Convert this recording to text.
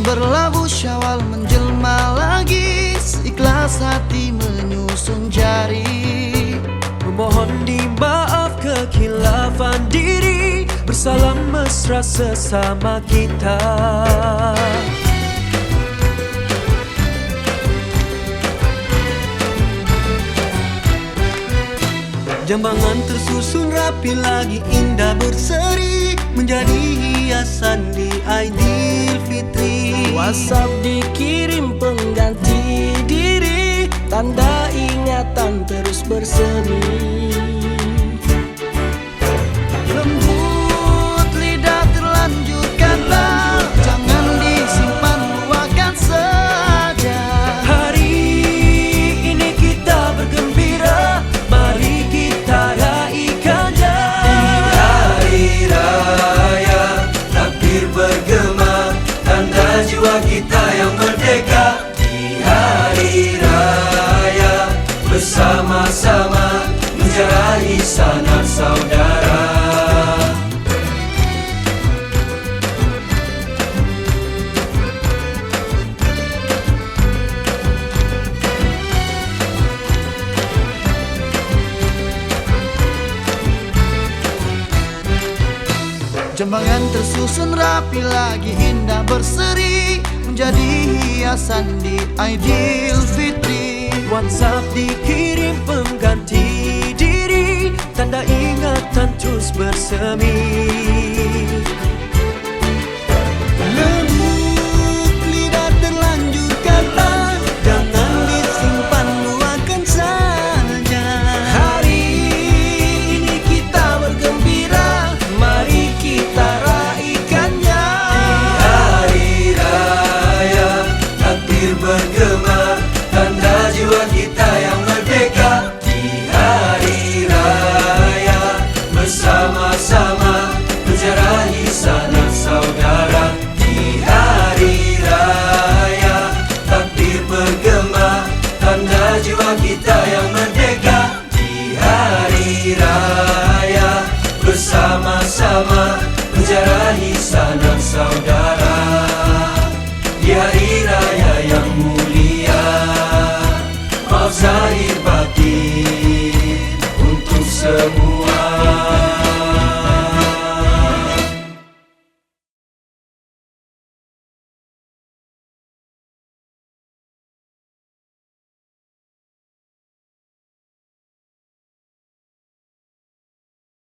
Berlabuh syawal menjelma lagi. Ikhlas hati menyusun jari. Memohon dimaaf kekhilafan diri. Bersalam mesra sesama kita. Jambangan tersusun rapi lagi indah berseri. Menjadi WhatsApp dikirim pengganti diri Tanda ingatan terus berseri Lembut lidah Jangan disimpan saja. Hari ini kita bergembira Mari kita Hari Raya Takbir Jambangan tersusun rapi lagi indah berseri Menjadi hiasan di Aidilfitri WhatsApp dikirim pengganti diri Tanda ingatan terus bersemi bergema Tanda jiwa kita yang merdeka Di Hari Raya. Bersama-sama Menjarahi sanak saudara Di Hari Raya yang mulia. Maaf zahir batin Untuk semua